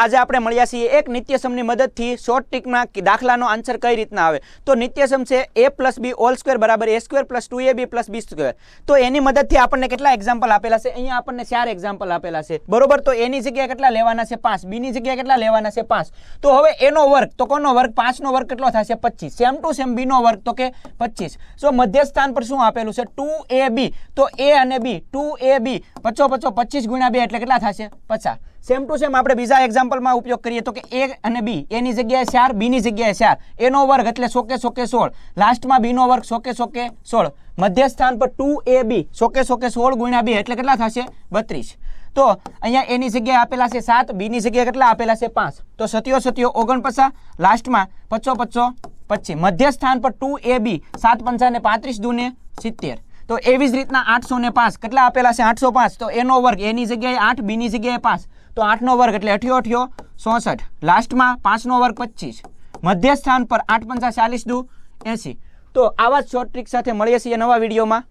આજે આપણે મળ્યા છીએ એક નિત્યસમની મદદથી શોર્ટ ટિકમાં દાખલાનો આન્સર કઈ રીતના આવે? તો નિત્યસમ છે A plus B whole square બરાબર A square plus two A B plus B square તો એની મદદથી આપણને કેટલા એક્ઝામ્પલ આપેલા છે? અહીંયા આપણને ચાર એક્ઝામ્પલ આપેલા છે. બરોબર? તો એની જગ્યાએ કેટલા લેવાના છે? પાંચ. બીની જગ્યાએ કેટલા લેવાના છે? પાંચ. તો હવે એનો વર્ગ, તો કોનો વર્ગ? પાંચનો વર્ગ કેટલો થશે? પચીસ. સેમ ટુ સેમ બીનો વર્ગ, તો કે પચીસ. સો મધ્યસ્થાન પર શું આપેલું છે? ટુ એ બી તો એ અને બી ટુ એ બી પચો પચો, પચીસ ગુણ્યા બે એટલે કેટલા થશે? પચાસ. સેમ ટુ સેમ આપણે બીજા એક્ઝામ્પલમાં ઉપયોગ કરીએ તો કે એ અને બી એની જગ્યાએ ચાર બીની જગ્યાએ ચાર. એનો વર્ગ એટલે સોકે સોકે સોળ. લાસ્ટમાં બીનો વર્ગ સોકે સોકે સોળ. મધ્ય સ્થાન પર ટુ એ બી સોકે સોકે સોળ ગુણ્યા બી એટલે કેટલા થશે? બત્રીસ. તો અહીંયા એની જગ્યાએ આપેલા છે સાત બીની જગ્યાએ કેટલા આપેલા છે પાંચ? તો સત્યો સત્યો ઓગણપચાસ લાસ્ટમાં પચો પચો પચીસ. મધ્ય સ્થાન પર ટુ એ બી સાત પંચાને પાંત્રીસ દુને સિત્તેર. તો એવી જ રીતના આઠસો ને પાંચ. કેટલા આપેલા છે? આઠસો પાંચ. તો એનો વર્ગ, એની જગ્યાએ આઠ, બીની જગ્યાએ પાંચ. તો આઠનો વર્ગ એટલે અઠ્યો અઠ્યો ચોસઠ લાસ્ટમાં પાંચનો વર્ગ પચીસ મધ્ય સ્થાન પર આઠ પંચા ચાલીસ દુ એંસી. તો આવા જ શોર્ટ ટ્રીક સાથે મળીએ છીએ નવા વિડીયોમાં.